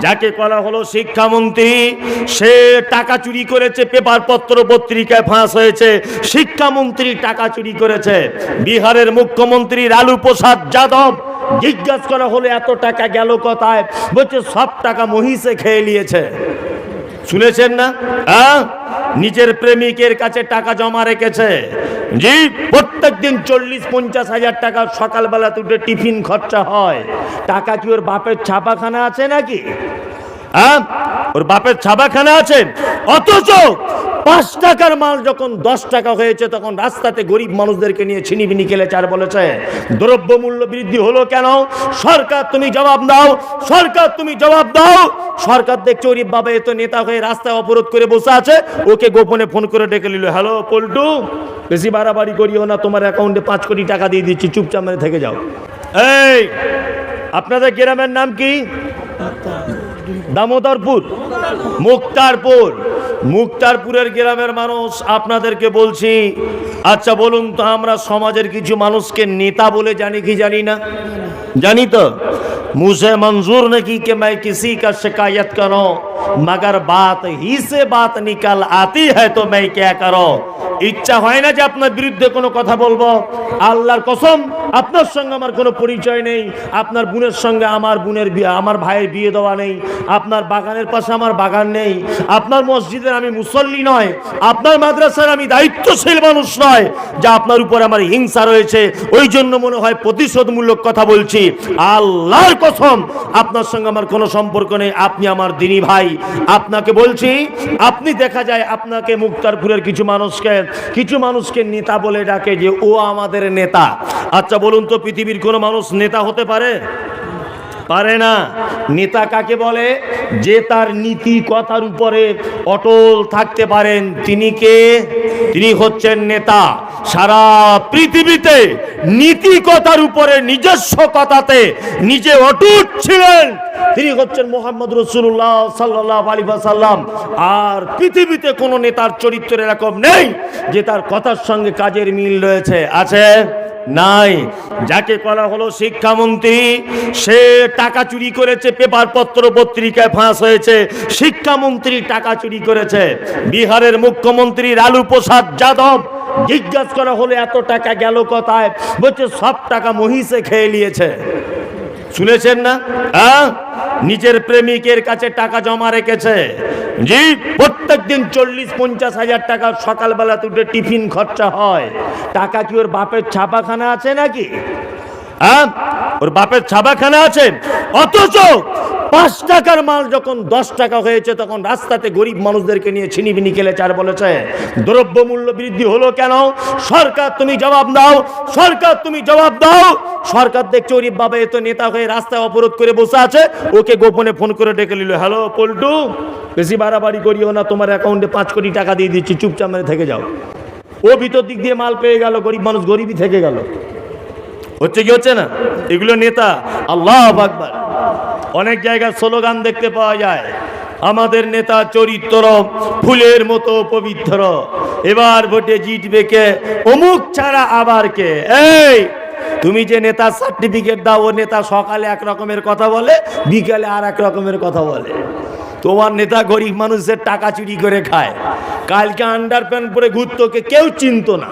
যাকে করা হলো শিক্ষামন্ত্রী, সে টাকা চুরি করেছে পেপার পত্র পত্রিকায় ফাঁস হয়েছে, শিক্ষামন্ত্রী টাকা চুরি করেছে। বিহারের মুখ্যমন্ত্রী লালু প্রসাদ যাদব জিজ্ঞাসা করা হলো, এত টাকা গেল কথায়? বলছে, সব টাকা মহিষে খেয়ে নিয়েছে। শুনেছেন না? হ্যাঁ? নিজের প্রেমিকের কাছে টাকা জমা রেখেছে। জি প্রত্যেক দিন চল্লিশ, পঞ্চাশ হাজার টাকা সকালবেলা উঠে টিফিন খরচা হয়। টাকা কি ওর বাপের ছাপাখানা আছে নাকি? হ্যাঁ? ওর বাপের ছাপাখানা আছে। অথচ পাঁচ টাকার মাল যখন দশ টাকা হয়েছে, তখন রাস্তাতে গরিব মানুষদেরকে নিয়ে ছিনিবিনি খেলে চার বলেছে, দ্রব্য মূল্য বৃদ্ধি হলো কেন? সরকার তুমি জবাব দাও, সরকার তুমি জবাব দাও। সরকার দেখছে ওরিব বাবা এ তো নেতা হয়ে রাস্তায় অবরোধ করে বসে আছে, ওকে গোপনে ফোন করে ডেকে নিল, হ্যালো পল্টু, বেশি বাড়াবাড়ি করিও না, তোমার অ্যাকাউন্টে পাঁচ কোটি টাকা দিয়ে দিচ্ছি, চুপচাপ মেরে থেকে যাও। এই, আপনাদের গ্রামের নাম কি? দামোদরপুর মুক্তারপুর মুক্তারপুরের গ্রামের মানুষ আপনাদেরকে বলছি আচ্ছা বলুন তো আমরা সমাজের কিছু মানুষকে নেতা বলে জানি কি জানি না জানি তো मुझे मंजूर नहीं कि मैं किसी का शिकायत करूं मगर बात ही से बात निकल आती है तो मैं क्या करूं ইচ্ছা হয় না যে আপনার বিরুদ্ধে কোনো কথা বলব। আল্লাহর কসম, আপনার সঙ্গে আমার কোনো পরিচয় নেই। আপনার বোনের সঙ্গে আমার বোনের বিয়ে, আমার ভাইয়ের বিয়ে দেওয়া নেই। আপনার বাগানের পাশে আমার বাগান নেই। আপনার মসজিদের আমি মুসল্লি নয়। আপনার মাদ্রাসার আমি দায়িত্বশীল মানুষ নয়। যা আপনার উপর আমার হিংসা রয়েছে। ওই জন্য মনে হয় প্রতিশোধমূলক কথা বলছি। আল্লাহর কসম, আপনার সঙ্গে আমার কোনো সম্পর্ক নেই। আপনি আমার দিনী ভাই। আপনাকে বলছি, আপনি দেখা যায় আপনাকে মুক্তারপুরের কিছু মানুষকে কিছু মানুষকে নেতা বলে ডাকে যে, ও আমাদের নেতা। আচ্ছা বলুন তো, পৃথিবীর কোনো মানুষ নেতা হতে পারে? পারে না। নেতা কাকে বলে? যে তার নীতি কথার উপরে অটল থাকতে পারেন, তিনি কে? তিনি হচ্ছেন নেতা। সারা পৃথিবীতে নীতি কথার উপরে নিজস্ব কথাতে নিজে অটুট ছিলেন। তিনি হচ্ছেন মোহাম্মদ রসুল্লাহ সাল্লাহ আলী সাল্লাম আর পৃথিবীতে কোনো নেতার চরিত্র এরকম নেই যে তার কথার সঙ্গে কাজের মিল রয়েছে, আছে নাই। যাকে করা হলো শিক্ষামন্ত্রী, সে টাকা চুরি করেছে পেপার পত্র পত্রিকায় ফাঁস হয়েছে, শিক্ষামন্ত্রী টাকা চুরি করেছে। বিহারের মুখ্যমন্ত্রী লালু প্রসাদ যাদব জিজ্ঞাসা করা হলো, এত টাকা গেল কথায়? বলছে, সব টাকা মহিষে খেয়ে নিয়েছে। শুনেছেন না? হ্যাঁ? নিজের প্রেমিকের কাছে টাকা জমা রেখেছে। জি প্রত্যেক দিন চল্লিশ, পঞ্চাশ হাজার টাকা সকালবেলা তুটে টিফিন খরচা হয়। টাকা কি ওর বাপের ছাপাখানা আছে নাকি? হ্যাঁ? ওর বাপের ছাপাখানা আছে। অথচ পাঁচ টাকার মাল যখন দশ টাকা হয়েছে, তখন রাস্তাতে গরিব মানুষদেরকে নিয়ে ছিনিবিনি খেলে চার বলেছে, দ্রব্য মূল্য বৃদ্ধি হলো কেন? সরকার তুমি জবাব দাও, সরকার তুমি জবাব দাও। সরকার দেখছে গরিব বাবা, এ তো নেতা হয়ে রাস্তায় অবরোধ করে বসে আছে, ওকে গোপনে ফোন করে ডেকে নিল, হ্যালো পল্টু, বেশি বাড়াবাড়ি করিও না, তোমার অ্যাকাউন্টে পাঁচ কোটি টাকা দিয়ে দিচ্ছি, চুপচাপ মেরে থেকে যাও। ও ভিতর দিক দিয়ে মাল পেয়ে গেল, গরিব মানুষ গরিবই থেকে গেল। হচ্ছে কি হচ্ছে না? এগুলো নেতা, আল্লাহ আকবার। অনেক জায়গায় স্লোগান দেখতে পাওয়া যায়। আমাদের নেতা চরিত্র ফুলের মতো পবিত্র। এবার ভোটে জিতবে কে? অমুক ছাড়া আবার কে? এই, তুমি যে নেতার সার্টিফিকেট দাও, ও নেতা সকালে এক রকমের কথা বলে, বিকালে আর এক রকমের কথা বলে। তোমার নেতা গরিব মানুষের টাকা চুরি করে খায়। কালকে আন্ডার প্যান্ট পরে ঘুরতোকে কেউ চিনতো না।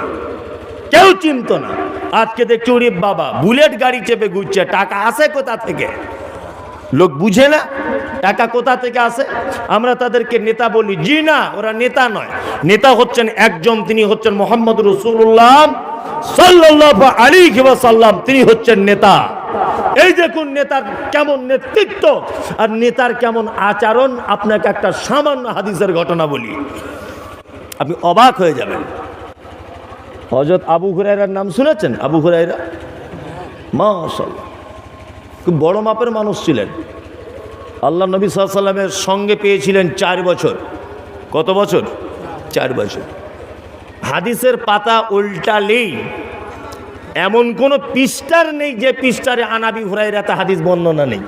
কেউ চিনত না। আজকে দেখছি বাবা, বুলেট গাড়ি চেপে ঘুরছে। টাকা আসে কোথা থেকে? লোক বুঝে না একা কোথা থেকে আসে? আমরা তাদেরকে নেতা বলি। জি না, ওরা নেতা নয়। নেতা হচ্ছেন একজন, তিনি হচ্ছেন মোহাম্মদ রসুল্লাহ সাল্লাহ আলী সাল্লাম তিনি হচ্ছেন নেতা। এই দেখুন, নেতার কেমন নেতৃত্ব আর নেতার কেমন আচরণ। আপনাকে একটা সামান্য হাদিসের ঘটনা বলি। আপনি অবাক হয়ে যাবেন। হজরত আবু হুরাইরার নাম শুনেছেন? আবু হুরাইরা মাশাল্লাহ খুব বড় মাপের মানুষ ছিলেন। আল্লাহ নবী সাল্লামের সঙ্গে পেয়েছিলেন চার বছর। কত বছর? চার বছর। হাদিসের পাতা উল্টালেই এমন কোনো পৃষ্ঠার নেই যে পৃষ্ঠারে আনাবি হুরাইরাতে হাদিস বর্ণনা নেই।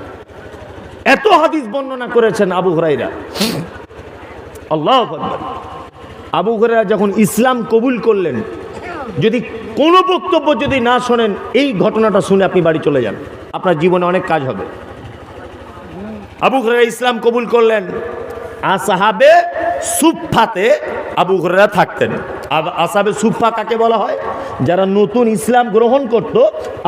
এত হাদিস বর্ণনা করেছেন আবু হুরাইরা আল্লাহ আবু হুরাইরা যখন ইসলাম কবুল করলেন, যদি কোনো বক্তব্য যদি না শোনেন, এই ঘটনাটা শুনে আপনি বাড়ি চলে যান। আপনার জীবনে অনেক কাজ হবে। আবু হুরায়রা ইসলাম কবুল করলেন। আসাহাবে সুফাতে আবু হুরায়রা থাকতেন। আসাবে সুফা কাকে বলা হয়? যারা নতুন ইসলাম গ্রহণ করত,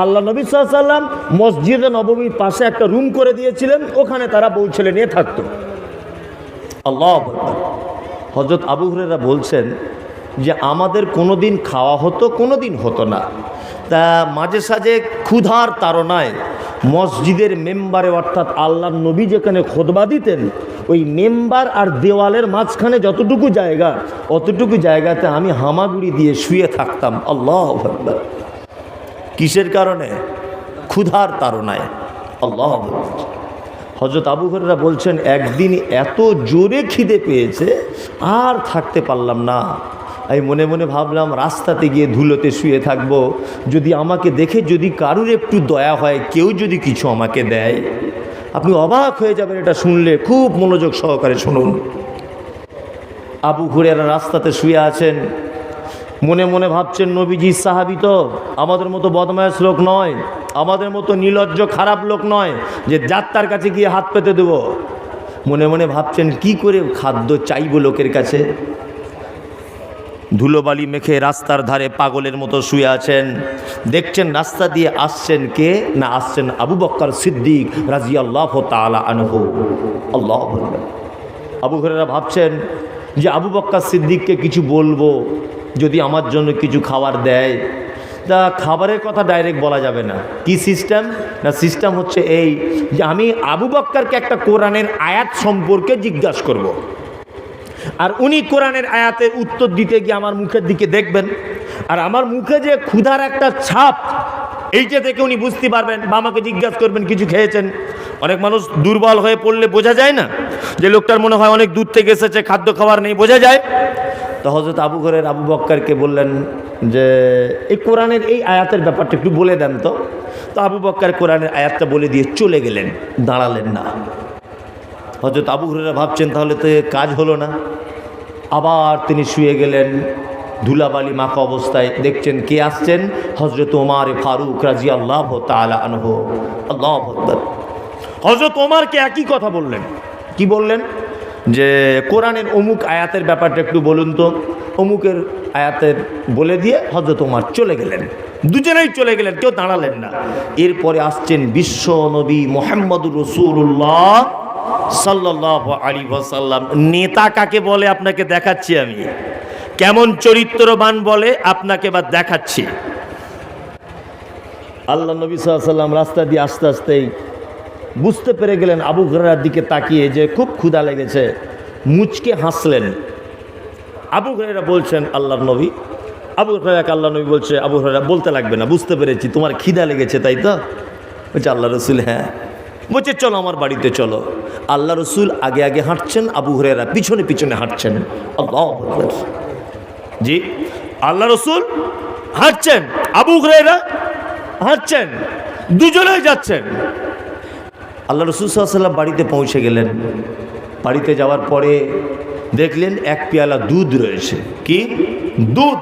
আল্লাহ নবী সাল্লাম মসজিদে নবমীর পাশে একটা রুম করে দিয়েছিলেন, ওখানে তারা বউ ছেলে নিয়ে থাকতো। আল্লাহ হজরত আবু হুরেরা বলছেন যে, আমাদের কোনো দিন খাওয়া হতো কোনো দিন হতো না। তা মাঝে সাঝে ক্ষুধার তাড়নায় মসজিদের মেম্বারে অর্থাৎ আল্লাহর নবী যেখানে খোদবা দিতেন, ওই মেম্বার আর দেওয়ালের মাঝখানে যতটুকু জায়গা, অতটুকু জায়গাতে আমি হামাগুড়ি দিয়ে শুয়ে থাকতাম আল্লাহ। কিসের কারণে ক্ষুধার তাড়নায় আল্লাহ। হজরত আবু বলছেন, একদিন এত জোরে খিদে পেয়েছে, আর থাকতে পারলাম না আমি মনে মনে ভাবলাম, রাস্তাতে গিয়ে ধুলোতে শুয়ে থাকব। যদি আমাকে দেখে যদি কারুর একটু দয়া হয়, কেউ যদি কিছু আমাকে দেয়। আপনি অবাক হয়ে যাবেন এটা শুনলে, খুব মনোযোগ সহকারে শুনুন। আবু ঘুরেরা রাস্তাতে শুয়ে আছেন। মনে মনে ভাবছেন, নবীজি সাহাবি তো আমাদের মতো বদমায়াস লোক নয়, আমাদের মতো নির্লজ্জ খারাপ লোক নয় যে যাত্রার কাছে গিয়ে হাত পেতে দেব। মনে মনে ভাবছেন, কি করে খাদ্য চাইব লোকের কাছে? ধুলোবালি মেখে রাস্তার ধারে পাগলের মতো শুয়ে আছেন। দেখছেন রাস্তা দিয়ে আসছেন কে? না, আসছেন আবু বক্কর সিদ্দিক রাজি আল্লাহ তালা আনহু। আল্লাহ আবু ঘরেরা ভাবছেন যে আবু বক্কর সিদ্দিককে কিছু বলব, যদি আমার জন্য কিছু খাবার দেয়। তা খাবারের কথা ডাইরেক্ট বলা যাবে না। কি সিস্টেম না সিস্টেম হচ্ছে এই যে আমি আবু বক্কারকে একটা কোরআনের আয়াত সম্পর্কে জিজ্ঞাসা করব। আর উনি কোরআনের আয়াতের উত্তর দিতে গিয়ে আমার মুখের দিকে দেখবেন। আর আমার মুখে যে ক্ষুধার একটা ছাপ, এইটা থেকে উনি বুঝতে পারবেন বা আমাকে জিজ্ঞাসা করবেন, কিছু খেয়েছেন? অনেক মানুষ দুর্বল হয়ে পড়লে বোঝা যায় না। যে লোকটার মনে হয় অনেক দূর থেকে এসেছে, খাদ্য খাবার নেই, বোঝা যায়। তো হজরত আবু ঘরের আবু বক্করকে বললেন যে, এই কোরআনের এই আয়াতের ব্যাপারটা একটু বলে দেন তো। তো আবু বক্কর কোরআনের আয়াতটা বলে দিয়ে চলে গেলেন, দাঁড়ালেন না। হজরত আবু হুরেরা ভাবছেন, তাহলে তো কাজ হলো না। আবার তিনি শুয়ে গেলেন ধুলাবালি মাখা অবস্থায়। দেখছেন কে আসছেন? হজরত ওমার ফারুক রাজি আল্লাহ আল্লাহ। হজরত ওমারকে একই কথা বললেন? কি বললেন? যে কোরআনের অমুক আয়াতের ব্যাপারটা একটু বলুন তো। অমুকের আয়াতের বলে দিয়ে হজরত ওমার চলে গেলেন। দুজনেই চলে গেলেন, কেউ দাঁড়ালেন না। এরপরে আসছেন বিশ্ব নবী মোহাম্মদুর রসুল্লাহ সাল্লাহ আলী ওয়াসাল্লাম। নেতা কাকে বলে? আপনাকে দেখাচ্ছি আমি। কেমন চরিত্রবান বলে? আপনাকে বা দেখাচ্ছি। আল্লাহ নবী সাল্লাম রাস্তা দিয়ে আস্তে আস্তেই বুঝতে পেরে গেলেন আবু ঘরেরার দিকে তাকিয়ে যে খুব ক্ষুধা লেগেছে। মুচকে হাসলেন। আবু ঘরেরা বলছেন আল্লাহ নবী। আবু হরাক আল্লাহ নবী বলছে, আবু হরারা বলতে লাগবে না, বুঝতে পেরেছি, তোমার খিদা লেগেছে, তাই তো? বলছে আল্লাহ রসুল হ্যাঁ। বলছে, চলো আমার বাড়িতে চলো। আল্লাহ রসুল আগে আগে হাঁটছেন, আবু হরেরা পিছনে পিছনে হাঁটছেন। জি, আল্লাহ রসুল হাঁটছেন, আবু হরেরা হাঁটছেন, দুজনেই যাচ্ছেন। আল্লাহ রসুল সাল্লাম বাড়িতে পৌঁছে গেলেন। বাড়িতে যাওয়ার পরে দেখলেন এক পেয়ালা দুধ রয়েছে। কি? দুধ।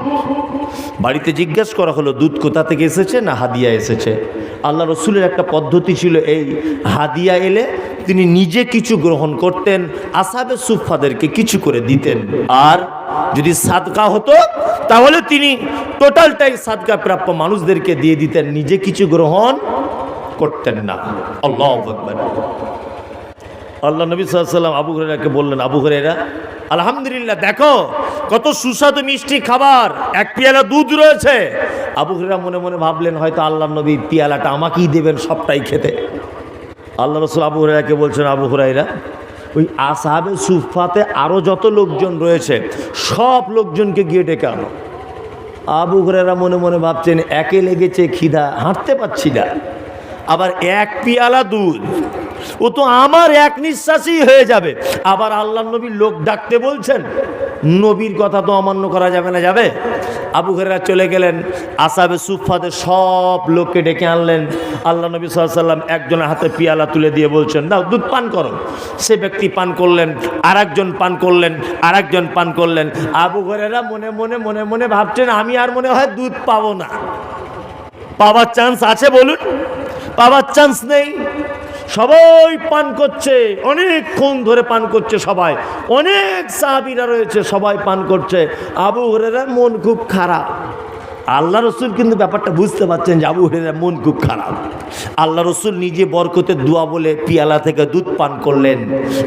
বাড়িতে জিজ্ঞেস করা হলো, দুধ কোথা থেকে এসেছে না হাদিয়া এসেছে? আল্লাহ রসুলের একটা পদ্ধতি ছিল এই, হাদিয়া এলে তিনি নিজে কিছু গ্রহণ করতেন, আসাবে সুফাদেরকে কিছু করে দিতেন। আর যদি সাদকা হতো, তাহলে তিনি টোটালটাই সাদকা প্রাপ্য মানুষদেরকে দিয়ে দিতেন, নিজে কিছু গ্রহণ করতেন না। আল্লাহ আল্লাহ নবী সাল্লাম আবু হরেরাকে বললেন, আবু হরেরা আলহামদুলিল্লাহ, দেখো, কত সুস্বাদু মিষ্টি খাবার, এক পেয়ালা দুধ রয়েছে। আবু হরেরা মনে মনে ভাবলেন, হয়তো আল্লাহ নবী পেয়ালাটা আমাকেই দেবেন সবটাই খেতে। আল্লাহ রসুল আবু হরাইরাকে বলছেন, আবু হরাইরা ওই আসাবে সুফাতে আরও যত লোকজন রয়েছে, সব লোকজনকে গিয়ে ডেকে আনো। আবু হরেরা মনে মনে ভাবছেন, একে লেগেছে খিদা, হাঁটতে পারছি না। আবার এক পিয়ালা দুধ ও তো আমার এক নিঃশ্বাসই হয়ে যাবে। আবার আল্লাহ নবীর লোক ডাকতে বলছেন, নবীর কথা তো অমান্য করা যাবে না, যাবে? আবু হেরা চলে গেলেন, আসাবে সুফাদের সব লোককে ডেকে আনলেন। আল্লাহ নবী সাল্লাম একজনের হাতে পিয়ালা তুলে দিয়ে বলছেন দাও দুধ পান করো। সে ব্যক্তি পান করলেন আর পান করলেন আর পান করলেন। আবু ঘরেরা মনে মনে মনে মনে ভাবছেন, আমি আর মনে হয় দুধ পাবো না। পাওয়ার চান্স আছে বলুন? পাওয়ার চান্স নেই। সবাই পান করছে অনেকক্ষণ ধরে পান করছে সবাই, অনেক সাহাবিরা রয়েছে সবাই পান করছে। আবু হরেরা মন খুব খারাপ। আল্লাহ রসুল কিন্তু ব্যাপারটা বুঝতে পারছেন যে আবু হরেরা মন খুব খারাপ। আল্লাহ রসুল নিজে বরকতের দোয়া বলে পিয়ালা থেকে দুধ পান করলেন।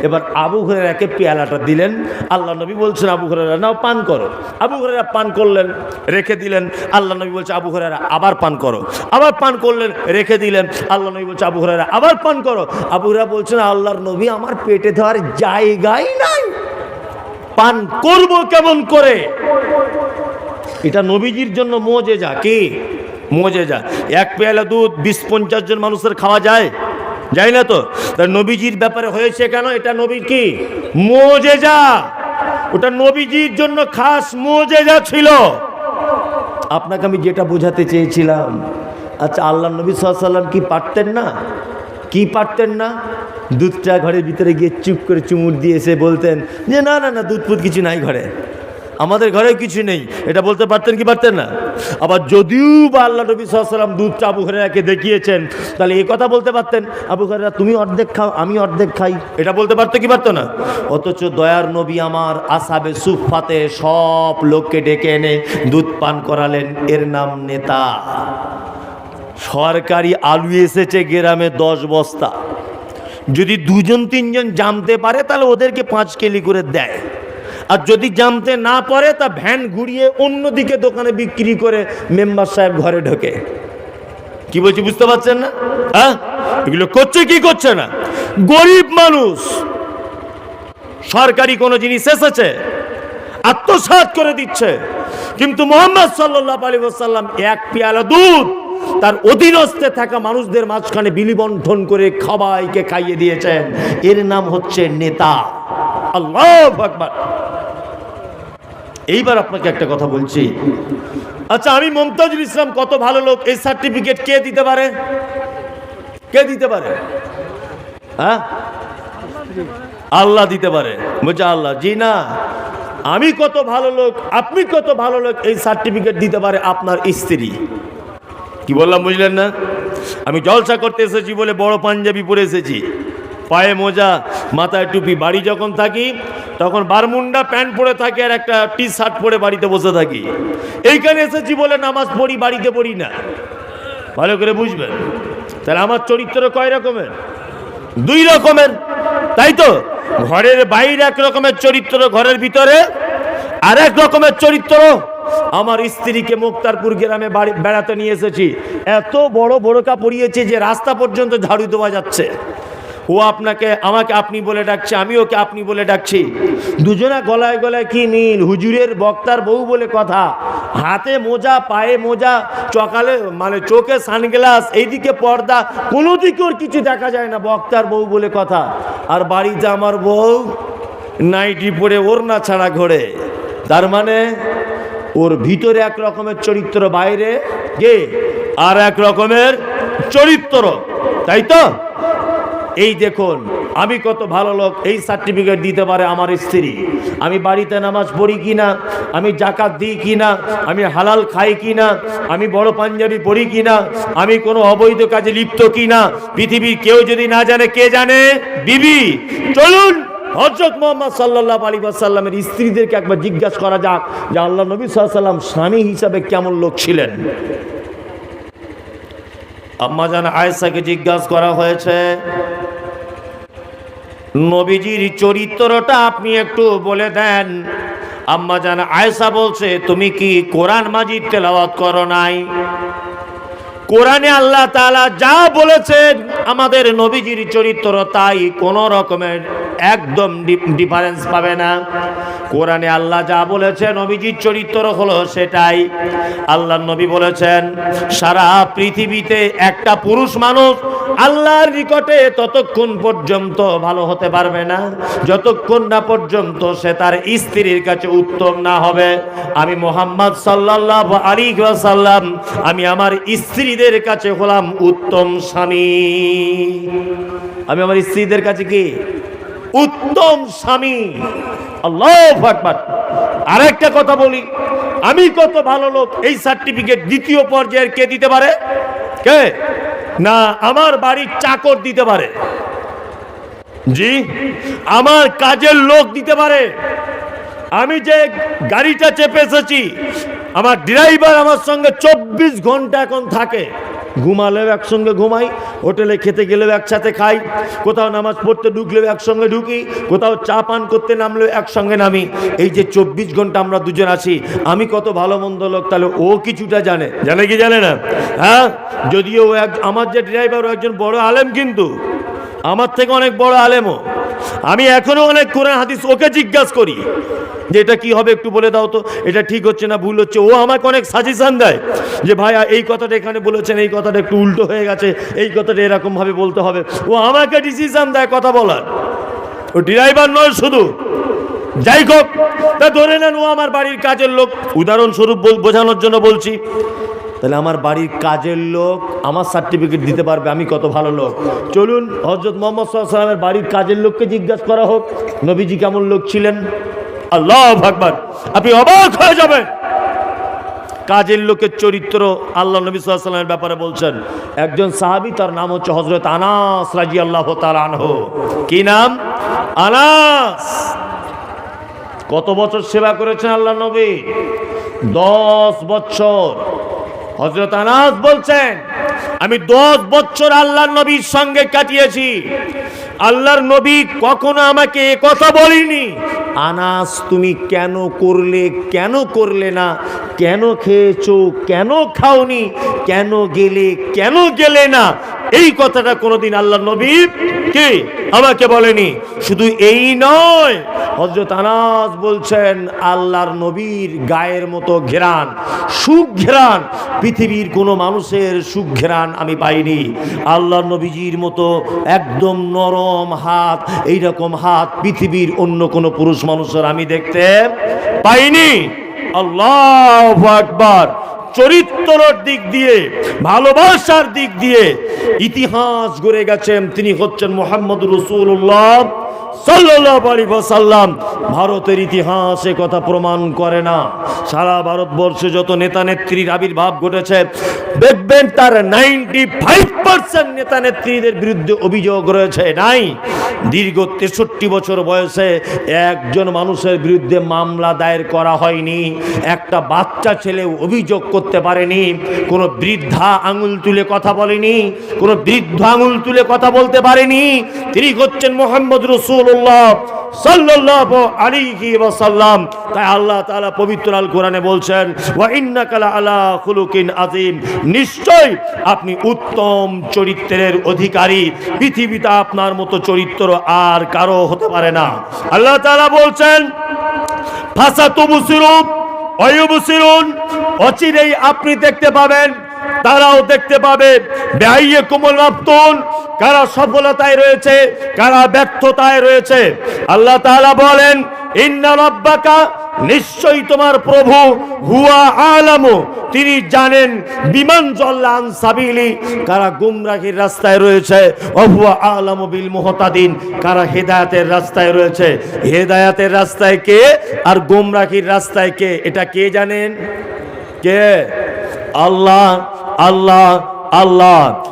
এবার আবু হরেরাকে পেয়ালাটা দিলেন। আল্লাহ নবী বলছেন, আবু হরেরা নাও পান করো। আবু হরেরা পান করলেন, রেখে দিলেন। আল্লাহ নবী বলছে, আবু হরেরা আবার পান করো। আবার পান করলেন, রেখে দিলেন। আল্লাহ নবী বলছে, আবু হরেরা আবার পান করো। আবু হরেরা বলছেন, আল্লাহর নবী আমার পেটে দেওয়ার জায়গাই নাই। পান করব কেমন করে? এটা নবীজির জন্য মজে যা কি? মজে যা এক পেয়ালা দুধ, বিশ, পঞ্চাশ জন মানুষের খাওয়া যায়? যায় না তো? তা নবীজির ব্যাপারে হয়েছে কেন? এটা নবীর কি? মজে যা ওটা নবীজির জন্য খাস মজে যা ছিল। আপনাকে আমি যেটা বোঝাতে চেয়েছিলাম আচ্ছা আল্লাহ নবী সাল্লাম কি পারতেন না? কি পারতেন না? দুধটা ঘরের ভিতরে গিয়ে চুপ করে চুমুর দিয়ে এসে বলতেন যে, না না না দুধ ফুধ কিছু নাই ঘরে। আমাদের ঘরে কিছু নেই। এটা বলতে পারতেন কি পারতেন না? আবার যদিও বা আল্লাহ নবী সাল্লাম দুধটা আবু হরেরাকে দেখিয়েছেন, তাহলে এই কথা বলতে পারতেন, আবু হরেরা তুমি অর্ধেক খাও, আমি অর্ধেক খাই। এটা বলতে পারতো কি পারতো না? অথচ দয়ার নবী আমার আসাবে সুফাতে সব লোককে ডেকে এনে দুধ পান করালেন। এর নাম নেতা। সরকারি আলু এসেছে গ্রামে দশ বস্তা। যদি দুজন তিনজন জানতে পারে, তাহলে ওদেরকে পাঁচ কেলি করে দেয়। আর যদি জানতে না পারে, তা ভ্যান ঘুরিয়ে অন্যদিকে দোকানে বিক্রি করে মেম্বার সাহেব ঘরে ঢোকে। কি বলছি, বুঝতে পারছেন না? হ্যাঁ? এগুলো করছে কি করছে না? গরিব মানুষ। সরকারি কোনো জিনিস এসেছে, আত্মসাৎ করে দিচ্ছে। কিন্তু মোহাম্মদ সাল্লাহ আলী সাল্লাম এক পেয়ালা দুধ তার অধীনস্থে থাকা মানুষদের মাঝখানে বিলিবন্ধন করে খাবাইকে খাইয়ে দিয়েছেন। এর নাম হচ্ছে নেতা। আল্লাহ আকবার। এইবার আপনাকে একটা কথা বলছি। আচ্ছা আমি মমতাজুল ইসলাম কত ভালো লোক, এই সার্টিফিকেট কে দিতে পারে? কে দিতে পারে? হ্যাঁ? আল্লাহ দিতে পারে। বলছে, আল্লাহ। জি না, আমি কত ভালো লোক, আপনি কত ভালো লোক, এই সার্টিফিকেট দিতে পারে আপনার স্ত্রী। কি বললাম, বুঝলেন না? আমি জলসা করতে এসেছি বলে বড় পাঞ্জাবি পরে এসেছি। পায়ে মোজা, মাথায় টুপি। বাড়ি যখন থাকি তখন বারমুন্ডা প্যান্ট পরে থাকে আর একটা টি শার্ট পরে বাড়িতে বসে থাকি। এইখানে এসেছি বলে নামাজ পড়ি, বাড়িতে পড়ি না। ভালো করে বুঝবেন। তাহলে আমার চরিত্র কয় রকমের? দুই রকমের। তাই তো? ঘরের বাইরে এক রকমের চরিত্র, ঘরের ভিতরে আর এক রকমের চরিত্র। আমার স্ত্রীকে মুক্তারপুর গ্রামে বাড়ি বেড়াতে নিয়ে এসেছি। এত বড় বোরকা পরিয়েছে যে রাস্তা পর্যন্ত ঝাড়ু দেওয়া যাচ্ছে। ও আপনাকে, আমাকে আপনি বলে ডাকছে আমি ওকে আপনি বলে ডাকছি। দুজনা গলায় গলায় কি নীল হুজুরের বক্তার বউ বলে কথা। হাতে মোজা, পায়ে মোজা, চকালে মানে চোখে সানগ্লাস, এইদিকে পর্দা, কোনো দিকে ওর কিছু দেখা যায় না, বক্তার বউ বলে কথা। আর বাড়িতে আমার বউ নাইটি পরে ওর না ছাড়া ঘোরে। তার মানে ওর ভিতরে এক রকমের চরিত্র, বাইরে গে আর এক রকমের চরিত্র। তাই তো? এই দেখুন, আমি কত ভালো লোক, এই সার্টিফিকেট দিতে পারে আমার স্ত্রী। আমি বাড়িতে নামাজ পড়ি কি না আমি জাকাত দিই কি না আমি হালাল খাই কি না আমি বড় পাঞ্জাবি পড়ি কি না আমি কোনো অবৈধ কাজে লিপ্ত কি না পৃথিবীর কেউ যদি না জানে, কে জানে? বিবি, চলুন হজরত মোহাম্মদ সাল্লাহ আলী সাল্লামের স্ত্রীদেরকে একবার জিজ্ঞাসা করা যাক যে আল্লাহ নবী সাল্লাম স্বামী হিসাবে কেমন লোক ছিলেন? আম্মা জান আয়েশাকে জিজ্ঞাসা করা হয়েছে, নবীজির চরিত্রটা আপনি একটু বলে দেন। আম্মা জান আয়েশা বলছে, তুমি কি কোরআন মাজিদ তেলাওয়াত করো নাই? কোরআনে আল্লাহ তালা যা বলেছেন, আমাদের নবীজির চরিত্র তাই কোনো রকমের একদম ডিফারেন্স পাবে না। কোরআনে আল্লাহ যা বলেছেন, নবীজির চরিত্র হলো সেটাই। আল্লাহ নবী বলেছেন, সারা পৃথিবীতে একটা পুরুষ মানুষ আল্লাহর নিকটে ততক্ষণ পর্যন্ত ভালো হতে পারবে না। যতক্ষণ না পর্যন্ত সে তার স্ত্রীর কাছে উত্তম না হবে। আমি মোহাম্মদ সাল্লাহ আলী সাল্লাম আমি আমার স্ত্রীদের কাছে হলাম উত্তম স্বামী। আমি আমার স্ত্রীদের কাছে কি? উত্তম স্বামী। আল্লাহ আকবার। আরেকটা কথা বলি, আমি কত ভালো লোক, এই সার্টিফিকেট দ্বিতীয় পর্যায়ের কে দিতে পারে? কে? না, আমার বাড়ির চাকর দিতে পারে। জি, আমার কাজের লোক দিতে পারে। আমি যে গাড়িটা চেপে এসেছি, আমার ড্রাইভার আমার সঙ্গে চব্বিশ ঘণ্টা এখন থাকে। ঘুমালেও একসঙ্গে ঘুমাই হোটেলে খেতে গেলেও একসাথে খাই কোথাও নামাজ পড়তে ঢুকলেও একসঙ্গে ঢুকি কোথাও চা পান করতে নামলেও একসঙ্গে নামি। এই যে চব্বিশ ঘণ্টা আমরা দুজন আছি আমি কত ভালো মন্দ লোক তাহলে ও কিছুটা জানে। জানে কি জানে না? হ্যাঁ? যদিও ও এক আমার যে ড্রাইভার ও একজন বড় আলেম কিন্তু আমার থেকে অনেক বড় আলেমও। আমি এখনও অনেক কোরআন হাদিস ওকে জিজ্ঞাসা করি যে এটা কি হবে একটু বলে দাও তো, এটা ঠিক হচ্ছে না ভুল হচ্ছে। ও আমাকে অনেক সাজেশন দেয় যে ভাইয়া এই কথাটা এখানে বলেছেন, এই কথাটা একটু উল্টো হয়ে গেছে, এই কথাটা এরকম ভাবে বলতে হবে। ও আমাকে ডিসিশন দেয় কথা বলার। ও ড্রাইভার নয় শুধু। যাই হোক, তা ধরে নেন ও আমার বাড়ির কাজের লোক। উদাহরণস্বরূপ বোঝানোর জন্য বলছি তাহলে আমার বাড়ির কাজের লোক আমার সার্টিফিকেট দিতে পারবে, আমি কত ভালো লোক। চলুন হজরত মোহাম্মদ সাল্লামের বাড়ির কাজের লোককে জিজ্ঞাসা করা হোক, নবীজি কেমন লোক ছিলেন? আল্লাহ ভাগবান আপনি অবাক হয়ে যাবেন। কাজের লোকের চরিত্র আল্লাহ নবী সাল্লামের ব্যাপারে বলছেন। একজন সাহাবী, তার নাম হচ্ছে হজরত আনাস রাজি আল্লাহ আনহ। কি নাম? আনাস। কত বছর সেবা করেছেন আল্লাহ নবী? দশ বছর। হজরত আনাস বলছেন, আমি দশ বছর আল্লাহর নবীর সঙ্গে কাটিয়েছি। আল্লাহর নবী কখনো আমাকে এ কথা বলিনি। আনাস, তুমি কেন করলে কেন করলে না? কেন খেয়েছো, কেন খাওনি? কেন গেলে কেন গেলে না? এই কথাটা কোনোদিন আল্লাহ নবী কে? আমাকে বলেনি। শুধু এই নয় হজরত আনাস বলছেন, আল্লাহর নবীর গায়ের মতো ঘেরান, সুখ ঘেরান, পৃথিবীর কোনো মানুষের সুখ ঘেরান আমি পাইনি। আল্লাহর নবীজির মতো একদম নরম হাত, এইরকম হাত পৃথিবীর অন্য কোনো পুরুষ মানুষের আমি দেখতে পাইনি। আল্লাহ আকবার। চরিত্রের দিক দিয়ে, ভালোবাসার দিক দিয়ে ইতিহাস গড়ে গেছেন তিনি হচ্ছেন মোহাম্মদ রসুল্লাহ ওয়াসাল্লাম। ভারতের ইতিহাসে কথা প্রমাণ করে না। সারা ভারতবর্ষে যত নেতা নেত্রীর আবির্ভাব ঘটেছে, দেখবেন তার নাইনটি ফাইভ পার্সেন্ট নেতা নেত্রীদের বিরুদ্ধে অভিযোগ রয়েছে নাই। দীর্ঘ তেষট্টি বছর বয়সে একজন মানুষের বিরুদ্ধে মামলা দায়ের করা হয়নি। একটা বাচ্চা ছেলে অভিযোগ করতে পারেনি। কোনো বৃদ্ধা আঙুল তুলে কথা বলেনি। কোনো বৃদ্ধ আঙুল তুলে কথা বলতে পারেনি। তিনি হচ্ছেন মোহাম্মদ রসুল্লাহ তাই আল্লাহ পবিত্র কোরআনে বলছেন নিশ্চয় আপনি উত্তম চরিত্রের অধিকারী, পৃথিবীতে আপনার মতো চরিত্র আর কারও হতে পারে না। আল্লাহ তাআলা বলছেন ফাসা অয়ুবসিরুন অচিরেই আপনি দেখতে পাবেন, তারাও দেখতে পাবে। ব্যয়ে কোমল মাপতুন কারা সফলতায় রয়েছে, কারা ব্যর্থতায় রয়েছে। আল্লাহ তাআলা বলেন, ইন্না রাব্বাকা নিশ্চয়ই তোমার প্রভু হুয়া আলামু, তিনি জানেন বিমান জল্লান সাবিলি, কারা গুমরাহির রাস্তায় রয়েছে, অহুয়া আলামু বিল মুহতাদিন, কারা হেদায়াতের রাস্তায় রয়েছে। হেদায়াতের রাস্তায় কে আর গুমরাহির রাস্তায় কে, এটা কে জানেন? কে? আল্লাহ আল্লাহ আল্লাহ।